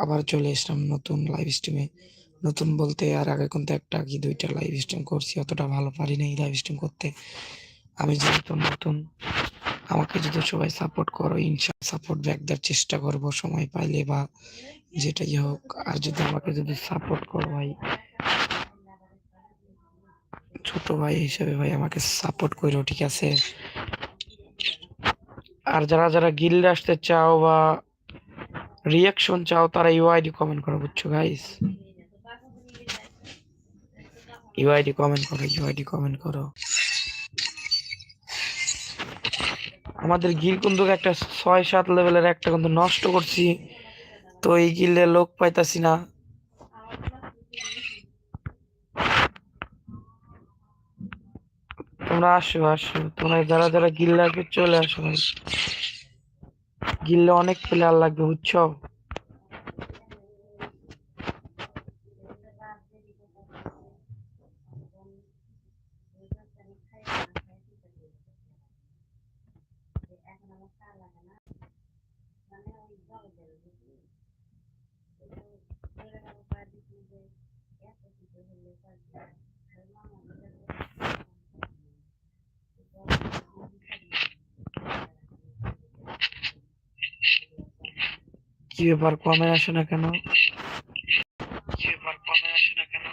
আবার চলে এসলাম নতুন লাইভ স্ট্রিমে নতুন বলতে আর আগে কিন্তু একটা কি দুইটা লাইভ স্ট্রিম করছি অতটা ভালো পারি নাই লাইভ স্ট্রিম করতে। আমি যেহেতু নতুন আমাকে যদি সবাই সাপোর্ট করো ইনশা সাপোর্ট ব্যাক দেওয়ার চেষ্টা করব সময় পাইলে বা যেটাই হোক। আর যদি আমাকে যদি সাপোর্ট করো ভাই ছোট ভাই হিসেবে ভাই আমাকে সাপোর্ট করো ঠিক আছে? আর যারা যারা গিল্ডে আসতে চাও বা রিয়াকশন চাও, তারা ইউআইডি কমেন্ট করো, বুঝছ গাইস ইউআইডি কমেন্ট করো ইউআইডি কমেন্ট করো। আমাদের গিল কিন্তু একটা ছয় সাত লেভেলের একটা কিন্তু নষ্ট করছি, তো এই গিল্ডে লোক পাইতাছি না। তোমরা আসো আসো। তোমরা যারা যারা গিল লাগবে চলে আসো ভাই। গিল্লে অনেক প্লেয়ার লাগবে বুঝছ? কি ব্যাপার কমে আসে না কেন? কি ব্যাপার কমে আসে না কেন?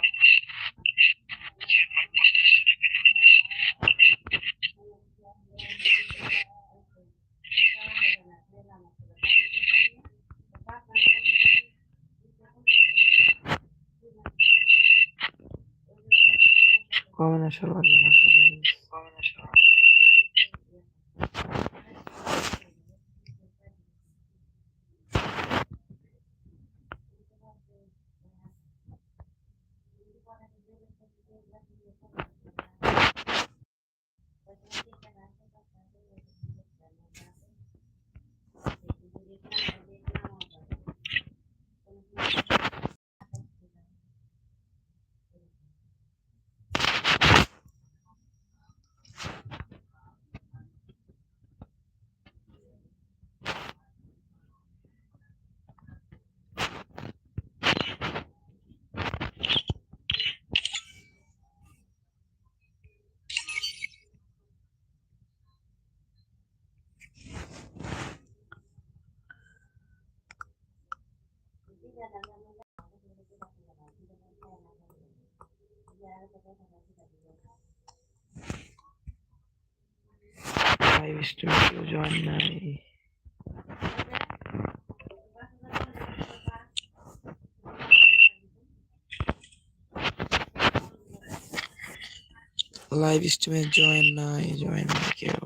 কমে আসা লাগবে না লাইভ স্ট্রিম কেউ জয়েন নাই লাইভ স্ট্রিমে জয়েন নাই জয়েন নাই কেউ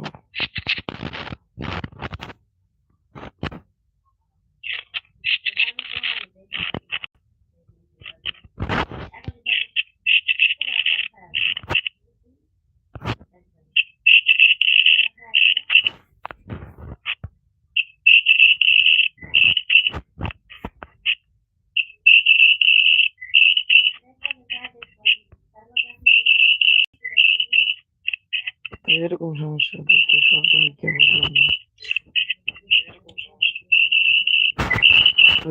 তো এরকম সমস্যা দেখতে সব ভাইকে বুঝলাম না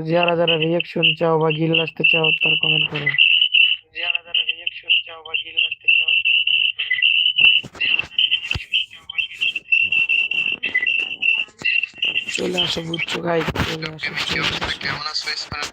যারা যারা রিয়াকশন চাও বা গিল আসতে চাও তার কমেন্ট করো। যারা যারা রিয়াকশন চাও বা গিল আসতে চাও তার কমেন্ট করো। চলে আসো বুঝছ গাই চলে আসো কেমন আছো? স্পানের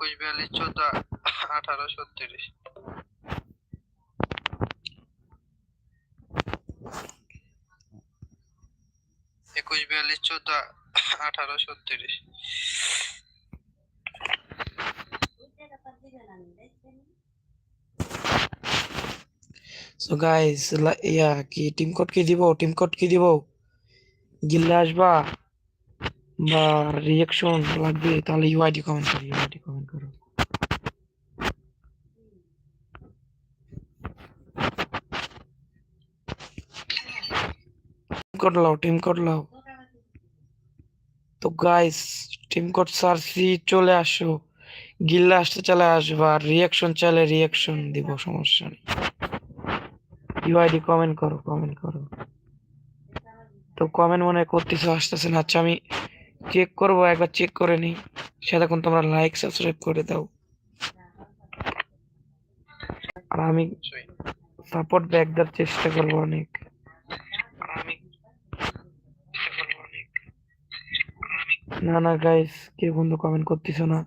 একুশ, বিয়াল্লিশ, চোদ্দ, আঠারো, ছত্রিশ। একুশ, বিয়াল্লিশ, চোদ্দ, আঠারো, ছত্রিশ। সো গাইস ইয়া, কি টিম কোড কি দিব? টিম কোড কি দিব? গিল্লে আসবা? বা রিয়াকশন লাগবে, তাহলে ইউআইডি কমেন্ট করো ইউআইডি কমেন্ট করো টিম কোড লাও টিম কোড লাও তো গাইস টিম কোড চলে আসো। গিল্লা আসতে চলে আসবা রিয়াকশন চাইলে রিয়াকশন দিব, সমস্যা নেই। ইউআইডি কমেন্ট করো কমেন্ট করো। তো কমেন্ট মনে করতেছো, আসতেছে না। আচ্ছা আমি চেক করব, একবার চেক করে নিই। সেতক্ষণ তোমরা লাইক সাবস্ক্রাইব করে দাও। আর আমি সাপোর্ট ব্যাক দেওয়ার চেষ্টা করব অনেক আর আমি না না গাইস কেউ বন্ধু কমেন্ট করতেছো না।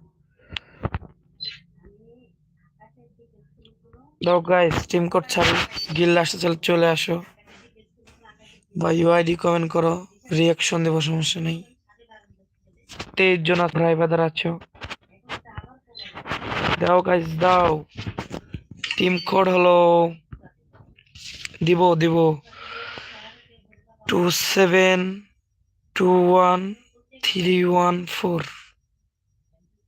দাও গাইস টিম কোড ছাড়ি গিল আসতে চলে আসো। বা ইউআইডি কমেন্ট করো রিয়াকশন দেবো, সমস্যা নেই। তেইশ জন ড্রাইভার আছো। দাও গাইস দাও। টিম কোড হলো, দিব দিব। Two seven two one three one four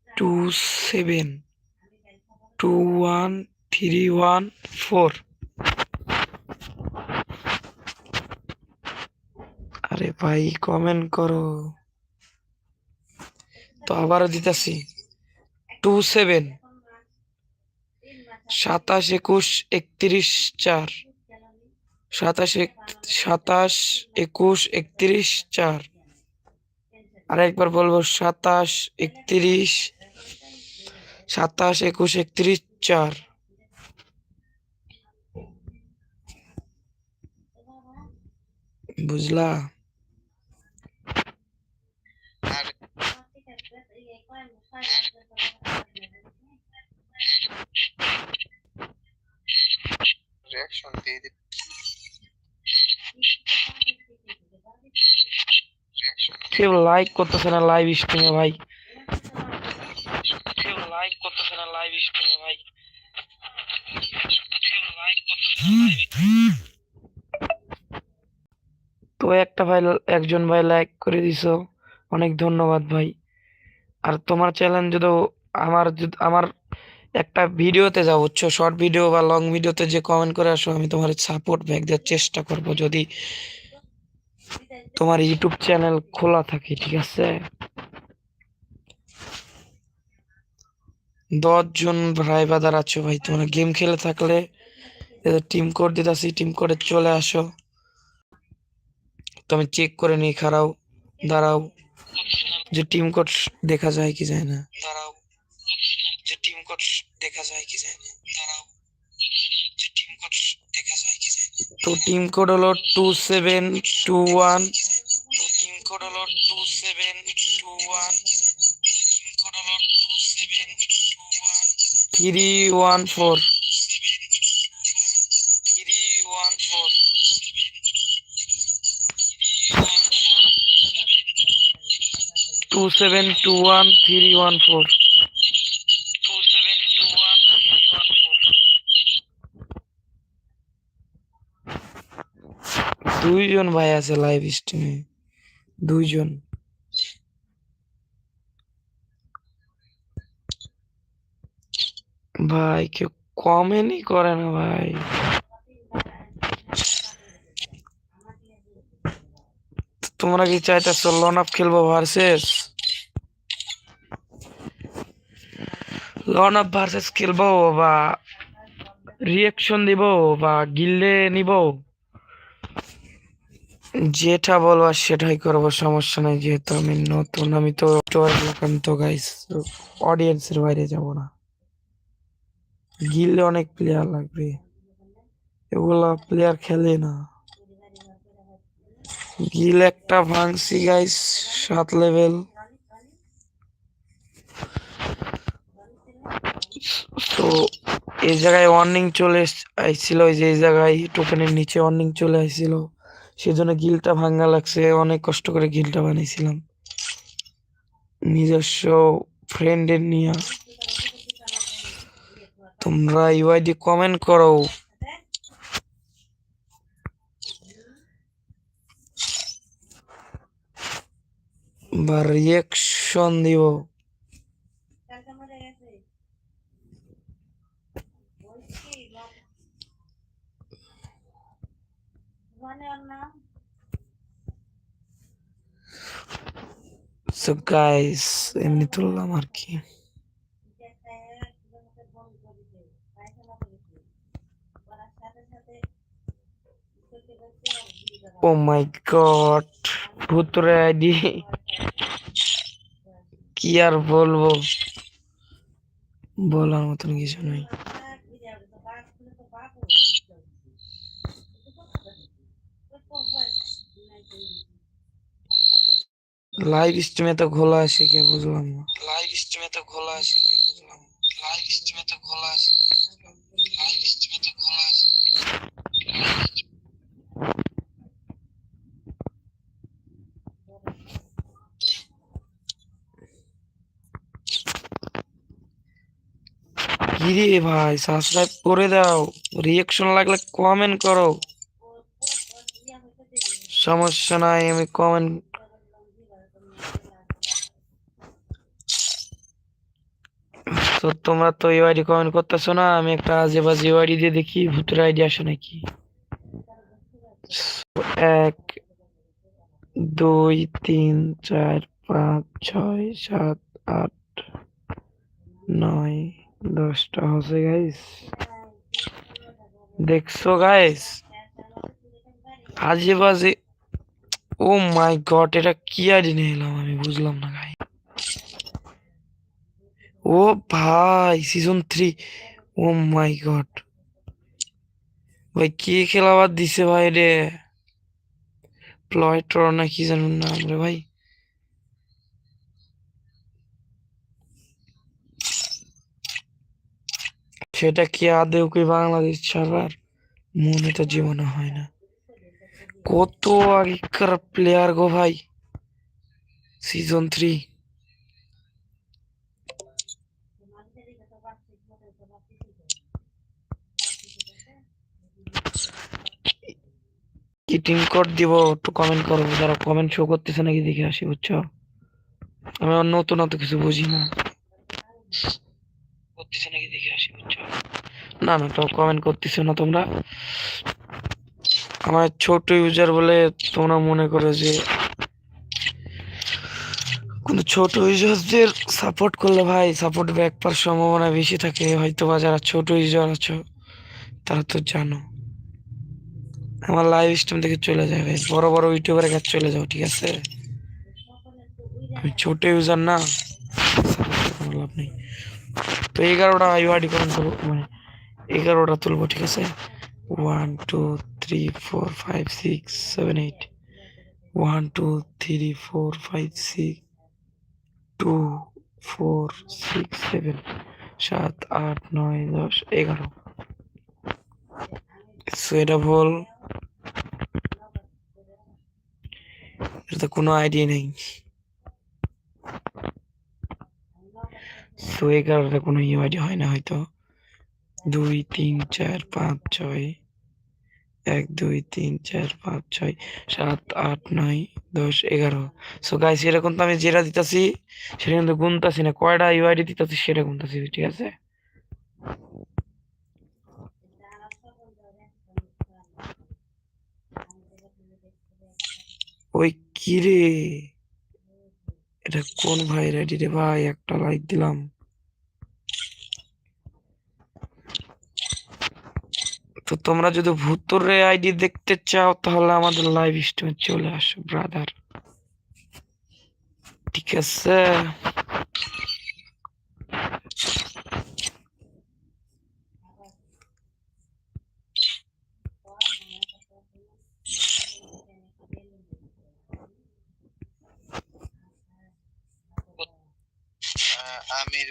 two seven two one three one four আরে ভাই কমেন্ট করো। তো আবারও দিতেছি। টু সেভেন সাতাশ একুশ একত্রিশ চার। সাতাশ সাতাশ একুশ একত্রিশ চার। আরেকবার বলব সাতাশ একত্রিশ সাতাশ একুশ একত্রিশ চার। বুঝলা? আর দিয়ে কেউ লাইক করতেছে না লাইভ স্ট্রিমে ভাই। কেউ লাইক করতেছে না লাইভ স্ট্রিমে ভাই। তো একটা ভাই, একজন ভাই লাইক করে দিছো। অনেক ধন্যবাদ ভাই। আর তোমার চ্যালেঞ্জ যদি আমার আমার একটা ভিডিওতে যাও, বুঝছ? শর্ট ভিডিও বা লং ভিডিওতে যে কমেন্ট করে আসো, আমি তোমার সাপোর্ট ব্যাক দেওয়ার চেষ্টা করব। যদি তোমার ইউটিউব চ্যানেল খোলা থাকে, ঠিক আছে? দশ জন ভাই বাদার আছো ভাই, তোমরা গেম খেলে থাকলে টিম কোড দিতেছি টিম কোডে চলে আসো। তুমি চেক করে নিই খারাও, দাঁড়াও। যে টিম কোড দেখা যায় কি যায় না। দাঁড়াও। যে টিম কোড দেখা যায় কি যায় না। দাঁড়াও। যে টিম কোড দেখা যায় তো টিম কোড হলো two seven two one team code হলো two seven two one three one four two seven two one three one four two seven two one three one four দুইজন ভাই আছে live স্ট্রিমে দুইজন। ভাই, কেউ কমেন্টই করে না ভাই। তোমরা কি চাইতেছো লন আপ খেলব ভার্সেস লন আপ ভার্সেস খেলব বা রিয়াকশন দিব বা গিল্লে নিব? যেটা বলবার সেটাই করব, সমস্যা নাই যেহেতু আমি নতুন, আমি তো তো গাইস অডিয়েন্সের বাইরে যাব না। গিলে অনেক প্লেয়ার লাগবে, এগুলা প্লেয়ার খেলে না। গিল একটা ভাঙছি গাইস সাত লেভেল তো এই জায়গায় ওয়ার্নিং চলে আইছিল ওই যে এই জায়গায় টোকেনের নিচে ওয়ার্নিং চলে আইছিল। সেজন্য গিলটা ভাঙ্গা লাগছে, অনেক কষ্ট করে গিলটা বানিয়েছিলাম। নিজস্ব ফ্রেন্ডের নিয়ে। তোমরা ইউআইডি কমেন্ট করো। বা রিয়েকশন দিব। সো গাইস এমনি তুললাম আর কি ও মাই গড ভূতরে আইডি কি আর বলব বলার মতন কিছু নেই লাইভ স্ট্রিমে তো খোলা আছে কে বুঝলাম না। লাইভ স্ট্রিমে তো খোলা আছে কে বুঝলাম লাইভ স্ট্রিমে তো খোলা আছে লাইভ স্ট্রিমে তো খোলা আছে। কিরে ভাই সাবস্ক্রাইব করে দাও। রিয়াকশন লাগলে কমেন্ট করো। সমস্যা নাই আমি কমেন্ট তো তোমরা তো ইউআইডি কমেন্ট করতেছো না, আমি একটা আজে বাজে ইউআইডি দিয়ে দেখি, ভূতের আইডি আসে নাকি। এক, দুই, তিন, চার, পাঁচ, ছয়, সাত, আট, নয়, দশটা হচ্ছে গাইস দেখছ গাইস আজে বাজে ও মাই গড এটা কি আইডি নিয়ে এলাম আমি, বুঝলাম না গাই ও ভাই season three oh my god ভাই, কি খেলাবার দিছে ভাই রে? প্লয়টর না কি জানুন নাম রে ভাই? সেটা কি আদেও কি বাংলাদেশ ছাড়ার? মনে তো জীবনে হয় না। কত আগেকার প্লেয়ার গো ভাই? সিজন থ্রি কি টিম কোড দিব? একটু কমেন্ট করো, যারা কমেন্ট শো করতেছে নাকি দেখে আসি, বুঝছ? আমি আর নতুন অত কিছু বুঝি না। করতেছে নাকি দেখে আসি, বুঝছ? না না, তো কমেন্ট করতেছো না তোমরা। আমার ছোট ইউজার বলে তোমরা মনে করো যে কিন্তু ছোট ইউজারদের সাপোর্ট করলে ভাই সাপোর্ট ব্যাক পাওয়ার সম্ভাবনা বেশি থাকে। হয়তো বা যারা ছোট ইউজার আছো, তারা তো জানো। আমার লাইভ স্ট্রিম থেকে চলে ভাই বড় বড় ইউটিউবের কাছে চলে যাও ঠিক আছে? আমি ছোট ইউজার না। লাভ নেই। তো এগারোটা ইউআইডি কমেন্ট করব মানে এগারোটা তুলবো, ঠিক আছে? One two three four five six seven eight one two three four five six two four six seven সাত, আট, নয়, দশ, এগারো। সো এটা এটা কোনো আইডিয়া নেই সো এগারোটা কোনো ইউআইডি হয় না হয়তো দুই তিন চার পাঁচ ছয় এক দুই তিন চার পাঁচ ছয় সাত আট নয় দশ এগারো সো গাইস এরকম তো আমি যেটা দিতেছি সেটা কিন্তু গুনতাছি না। কয়টা ইউআইডি দিতেছি, সেটা গুনতাছি, ঠিক আছে? ওই কি রে? এটা কোন ভাই রেডি রে ভাই? একটা লাইক দিলাম। তো তোমরা যদি ভুতুরে আইডি দেখতে চাও, তাহলে আমাদের লাইভ স্ট্রিমে চলে আসো ব্রাদার ঠিক আছে? আমির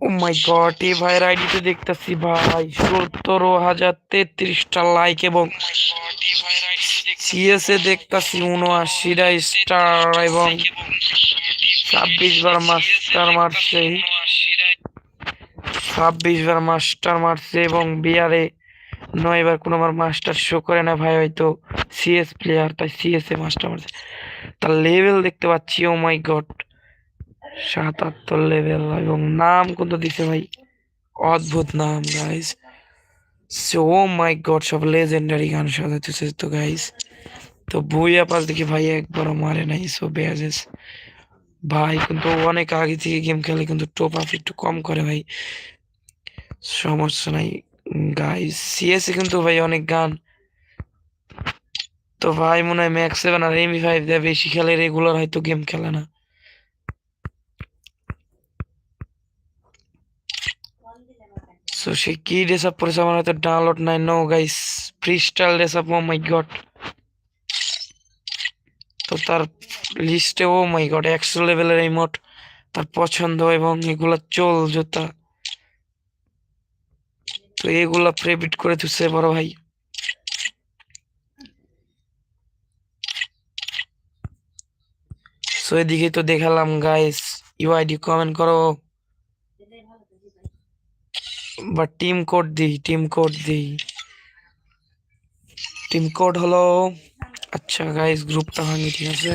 ও মাই গড এই ভাইয়ের আইডিতে দেখতেছি ভাই। সতেরো হাজার তেত্রিশটা লাইক এবং সিএসএ দেখতাছি। উনআশিটা স্টার এবং ছাব্বিশ বার মাস্টার মারছে। ছাব্বিশ বার মাস্টার মারছে এবং বিয়ারে নয় বার কোনো বার মাস্টার শো করে না ভাই হয়তো সিএস প্লেয়ার তাই সিএস এ মাস্টার মারছে। তার লেভেল দেখতে পাচ্ছি ও মাই গড সাতাত্তর লেভেল এবং নাম কিন্তু দিছে ভাই? অদ্ভুত নাম guys so oh my god সব লেজেন্ডারি গান সাজাতেছে তো গাইস তো বইয়া পাশ দেখি ভাই একবারও মারে নাই সো বেয়াজেস ভাই, কিন্তু অনেক আগে থেকে গেম খেলে কিন্তু টপ আপ একটু কম করে ভাই। সমস্যা নাই গাইস সিএসএ কিন্তু ভাই অনেক গান তো ভাই মনে হয় ম্যাক্স সেভেন আর এমবি ফাইভ দিয়ে বেশি খেলে রেগুলার হয়তো গেম খেলে না। সো সে কি ড্রেস আপ করেছে আমার হয়তো ডাউনলোড নাই no guys freestyle dress up oh my god তো তার লিস্টে ও মাই গড একশো লেভেলের এই মোট তার পছন্দ এবং এগুলা চল জুতা। তো এগুলা প্রেবিট করে তুলছে বড় ভাই। সো এদিকে তো দেখালাম গাইস ইউআইডি কমেন্ট করো। বা টিম কোড দিই টিম কোড দিই। টিম কোড হলো আচ্ছা গাইস গ্রুপটা ভাঙি, ঠিক আছে।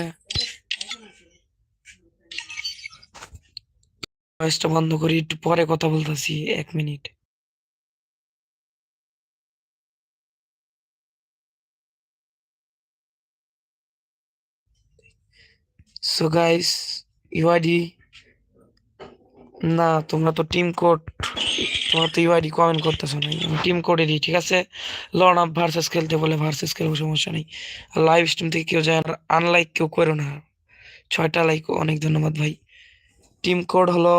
বন্ধ করি, একটু পরে কথা বলতেছি, এক মিনিট। সো গাইস ইউআইডি না, তোমরা তো টিম কোড তোমরা তো ইউআইডি কমেন্ট করতেছো না। টিম কোডে ঠিক আছে? লর্ন আপ ভার্সেস খেলতে বলে ভার্সেস খেলব, সমস্যা নেই। লাইভ স্ট্রিম থেকে কেউ যায় আনলাইক কেউ করো না। ছয়টা লাইক অনেক ধন্যবাদ ভাই। টিম কোড হলো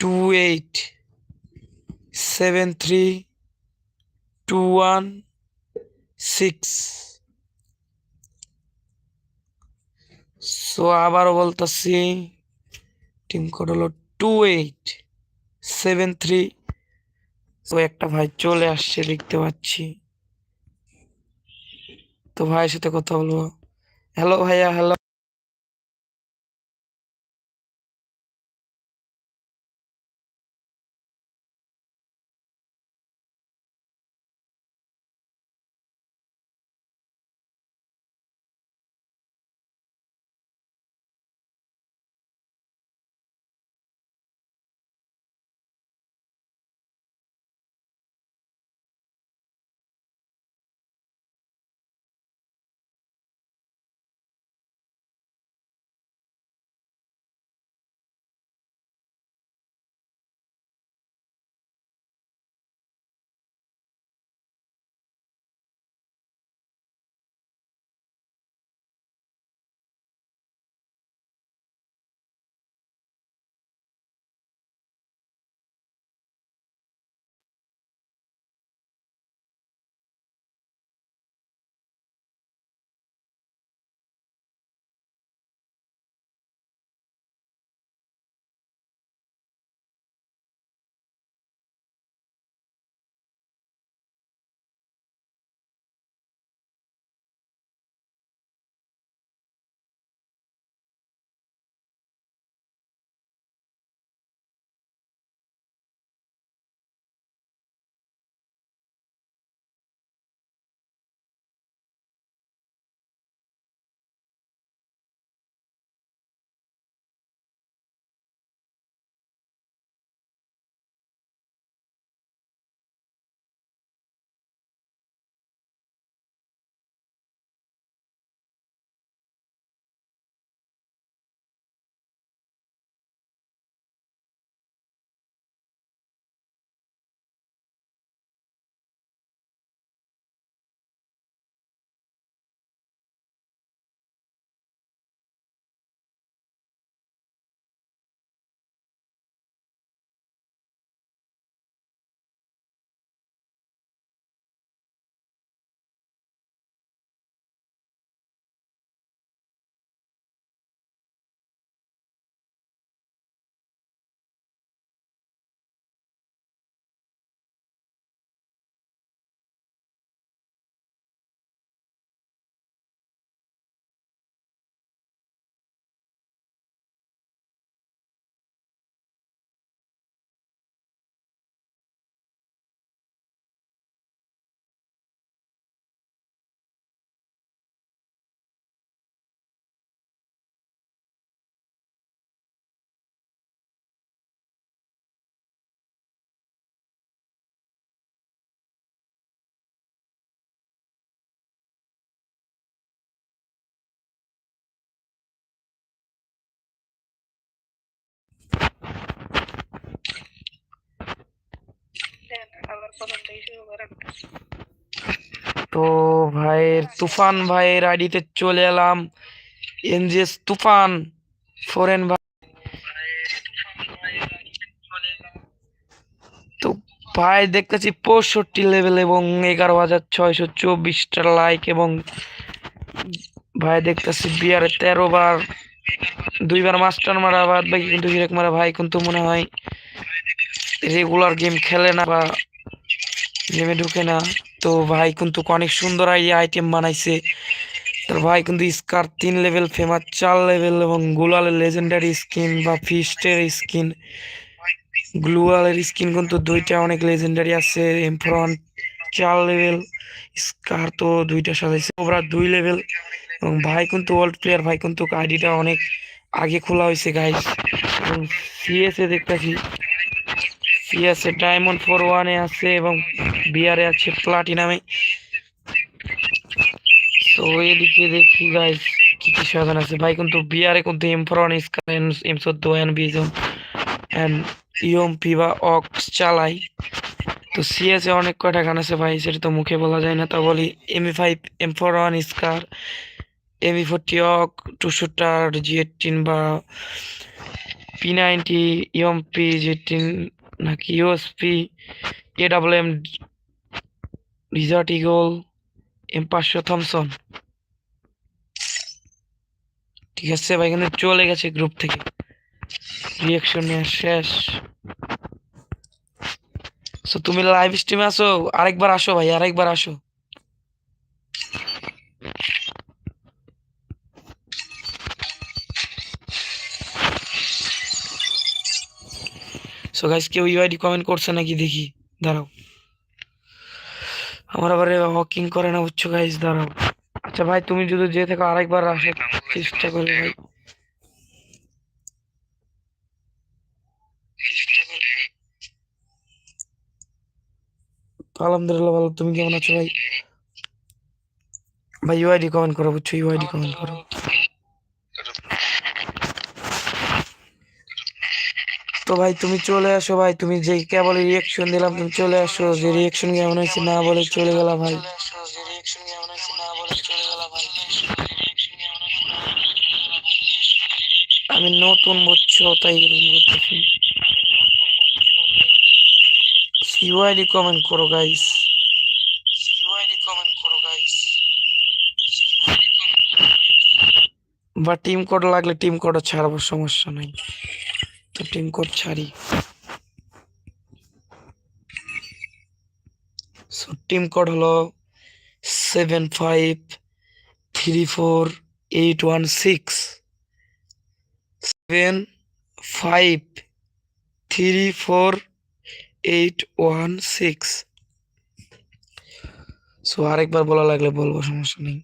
two eight seven three two one six so আবারও বলতেছি টিম কোড হলো টু এইট সেভেন থ্রি তো একটা ভাই চলে আসছে লিখতে পাচ্ছি। তো ভাইয়ের সাথে কথা বলব। হ্যালো ভাইয়া হ্যালো তো ভাইয়ের তুফান, ভাইয়ের আইডিতে চলে এলাম। এনজিএস তুফান, ফোরেন ভাই তো ভাই, দেখতেছি পঁয়ষট্টি লেভেল এবং এগারো হাজার ছয়শো চব্বিশটা লাইক এবং ভাই, দেখতেছি বিয়ারে তেরো বার, দুইবার মাস্টার মারা বাদ বাকি কিন্তু হিরেক মারা। ভাই, কিন্তু মনে হয় রেগুলার গেম খেলে না বা গেমে ঢুকে না। তো ভাই কিন্তু অনেক সুন্দর আইডিয়া আইটেম বানাইছে। তোর ভাই কিন্তু স্কার তিন লেভেল ফেমাস চার লেভেল এবং গুলালের লেজেন্ডারি স্কিন বা ফিস্টের স্কিন গ্লুয়ালের স্কিন কিন্তু দুইটা অনেক লেজেন্ডারি আছে। এমফ্রন চার লেভেল স্কার তো দুইটা সাজাইছে। ওরা দুই লেভেল এবং ভাই কিন্তু ওয়ার্ল্ড প্লেয়ার ভাই কিন্তু আইডিটা অনেক আগে খোলা হয়েছে গাইস এবং সিএসএ দেখতেছি। সিএসএ ডায়মন্ড ফোর ওয়ানে আছে এবং বিআরে আছে প্লাটিনামে তো এদিকে দেখি গাইস কি কি সাজান আছে। ভাই, কিন্তু বিআরে কিন্তু M four one scar M চোদ্দ এন বিজন অ্যান্ড ইএমপি বা অক্স চালাই। তো সিএসএ অনেক কয়টা গান আছে ভাই, সেটা তো মুখে বলা যায় না। তা বলি ME five M four one scar ME forty অক টু শুটার জি এইটিন বা P ninety UMP G eighteen নাকি USP A double M desert eagle M পাঁচশো থমসন ঠিক আছে, ভাই কিন্তু চলে গেছে গ্রুপ থেকে। রিয়াকশন নেওয়া শেষ। সো তুমি লাইভ স্ট্রিমে আসো আরেকবার আসো, ভাই, আরেকবার আসো। সো গাইস কেউ ইউআইডি কমেন্ট করছে নাকি? দেখি, দাঁড়াও। আমার আবার হকিং করে না, বুঝছ গাইস দাঁড়াও। আচ্ছা ভাই, তুমি যদি যে থাকো আরেকবার আসার চেষ্টা করবে ভাই। আলহামদুলিল্লাহ ভালো, তুমি কেমন আছো ভাই? ভাই ইউআইডি কমেন্ট করো, বুঝছ? ইউআইডি কমেন্ট করো। তো ভাই, তুমি চলে আসো ভাই। তুমি যে কেবল রিয়েকশন দিলাম, তুমি চলে আসো। যে রিয়াকশন কেমন হয়েছে না বলে চলে গেলা ভাই। আমি নতুন বুঝছ তাই এরকম করতেছি। কমেন্ট করো গাইস ইউআইডি কমেন্ট করো গাইস বা টিম কোড লাগলে টিম কোডও ছাড়বো, সমস্যা নাই। টিম কোড ছাড়ি। সো টিম কোড হলো seven five three four eight one six. Seven five three four eight one six. So আরেকবার বলা লাগলে বলব, সমস্যা নেই।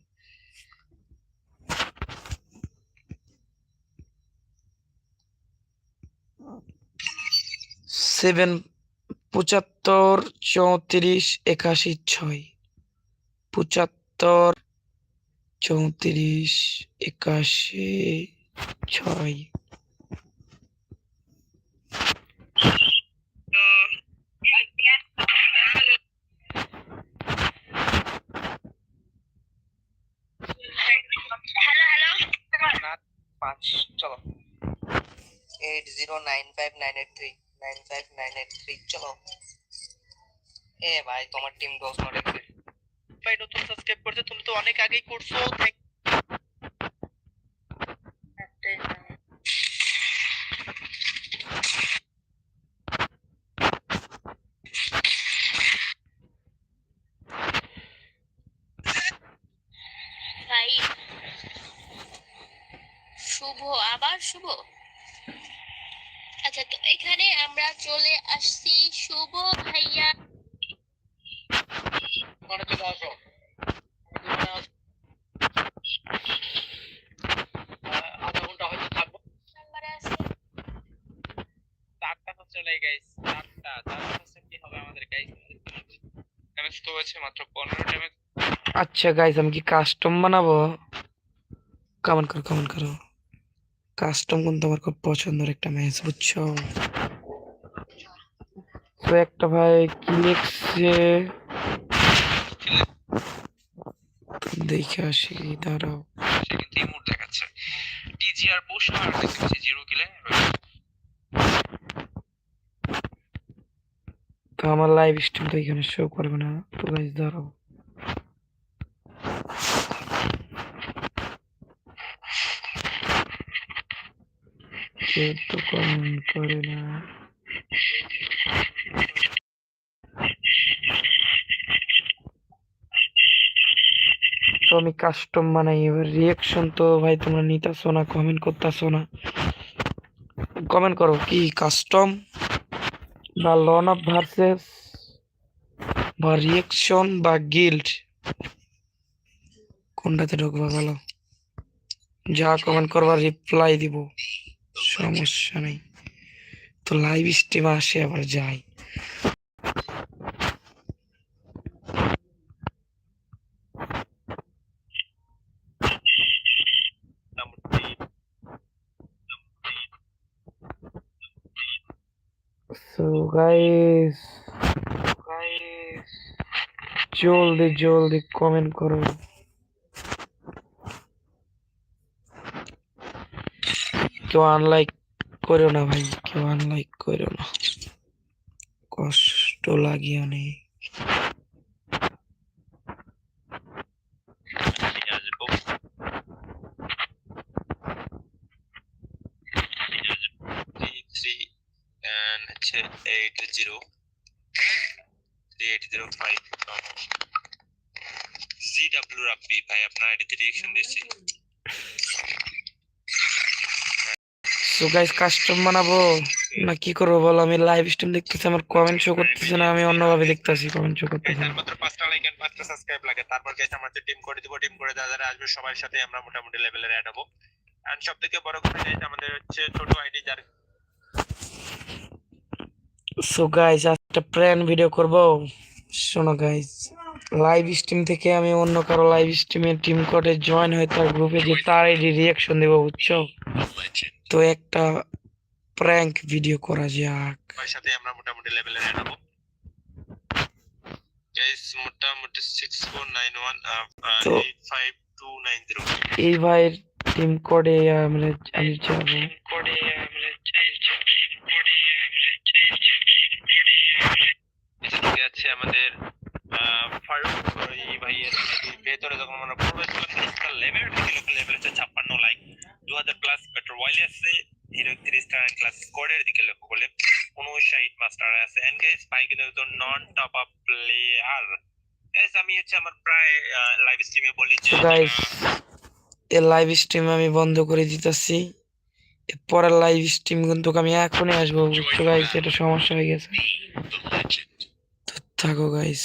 সেভেন পঁচাত্তর চৌত্রিশ একাশি ছয়। পঁচাত্তর চৌত্রিশ একাশি ছয়। পাঁচ চলো। Eight zero nine five nine eight three এ ভাই, তোমার টিম গোস নট এক্সিট ভাই, নতুন সাবস্ক্রাইব করছে, তুমি তো অনেক আগেই করছ থ্যাংক ভাই শুভ আবার শুভ আচ্ছা তো এখানে আমরা চলে আসছি শুভ ভাইয়া ওখানে চলে আসো আহ, আধা ঘণ্টা হয়তো থাকব নাম্বারে আছে চারটা হচ্ছে লাই গাইস চারটা চারটা হচ্ছে কি হবে আমাদের গাইস ড্যামেজ তো হয়েছে মাত্র পনেরো ড্যামেজ আচ্ছা গাইজ আমি কি কাস্টম বানাবো? কমেন্ট করো কমেন্ট করো। কাস্টম কিন্তু আমার খুব পছন্দের একটা ম্যাচ বুঝছ? তো একটা ভাই কি লিখছে দেখে আসি দাঁড়াও। দেখাচ্ছে টিজিআর পোস্টার দেখতে জিরো কিলে তো আমার লাইভ স্ট্রিম তো এখানে শো করবে না। তো গাইজ দাঁড়াও। কেউ তো কমেন্ট করে না তো আমি কাস্টম বানাই, এবার রিয়াকশন তো ভাই তোমরা নিতাছো না কমেন্ট করতাছো না। কমেন্ট করো, কি কাস্টম বা লন অফ ভার্সেস বা রিয়াকশন বা গিল্ড কোনটাতে ঢুকবা বলো? যা কমেন্ট করবার রিপ্লাই দিব। সমস্যা নেই। তো লাইভ স্ট্রিম আসে, আবার যাই। সো গাইস গাইস জলদি জলদি কমেন্ট করো। কেউ আনলাইক করো না ভাই, কেউ আনলাইক করো না। কষ্ট লাগে অনেক eight zero three eight zero five ভাই, আপনার আইডিতে রিয়েকশন দিচ্ছি। সো গাইস কাস্টম বানাবো? না কি করব বলো? আমি লাইভ স্ট্রিম দেখতেছি আমার কমেন্ট শো করতেছে না আমি অন্যভাবে দেখতেছি কমেন্ট শো করতেছে না। মাত্র লাইক এন্ড সাবস্ক্রাইব লাগে। তারপর গাইস আমরা টিম করে দিব টিম করে যারা আসবে সবার সাথে আমরা মোটামুটি লেভেলের অ্যাড হব। এন্ড সব থেকে বড় কথা গাইস আমাদের হচ্ছে ছোট আইডি যার সো গাইস একটা প্ল্যান ভিডিও করব। শোনো গাইস লাইভ স্ট্রিম থেকে আমি অন্য কারও লাইভ স্ট্রিমে টিম কোডে জয়েন হয়ে তার গ্রুপে যে তার আইডি রিয়াকশন দেবো বুঝছ? তো একটা প্র্যাঙ্ক ভিডিও করা যাক। সবার সাথে আমরা মোটামুটি অ্যাড হব গাইস মোটামুটি সিক্স ফোর নাইন ওয়ান তো- eight five two nine zero এই ভাইয়ের টিম কোডে আমরা আমি যাব এদিকে আছে আমাদের ফারুক এই ভাইয়ের ভেতরে যখন আমরা প্রবেশ তার লেভেল থেকে লেভেল হচ্ছে ছাপ্পান্ন লাইক দু হাজার প্লাস পেট্রোল আছে হিরো থ্রি স্টার ক্লাস স্কোয়াডের দিকে লক্ষ্য করলে উনষাট মাস্টার আছে। এন্ড গাইস ভাই কিন্তু non top up player guys আমি হচ্ছে আমার প্রায় লাইভ স্ট্রিমে বলি যে গাইস এই লাইভ স্ট্রিম আমি বন্ধ করে দিতেছি। পরের লাইভ স্ট্রিম কিন্তু আমি এখনই আসব বুঝছ গাইস এটা সমস্যা হয়ে গেছে। তো থাকো গাইস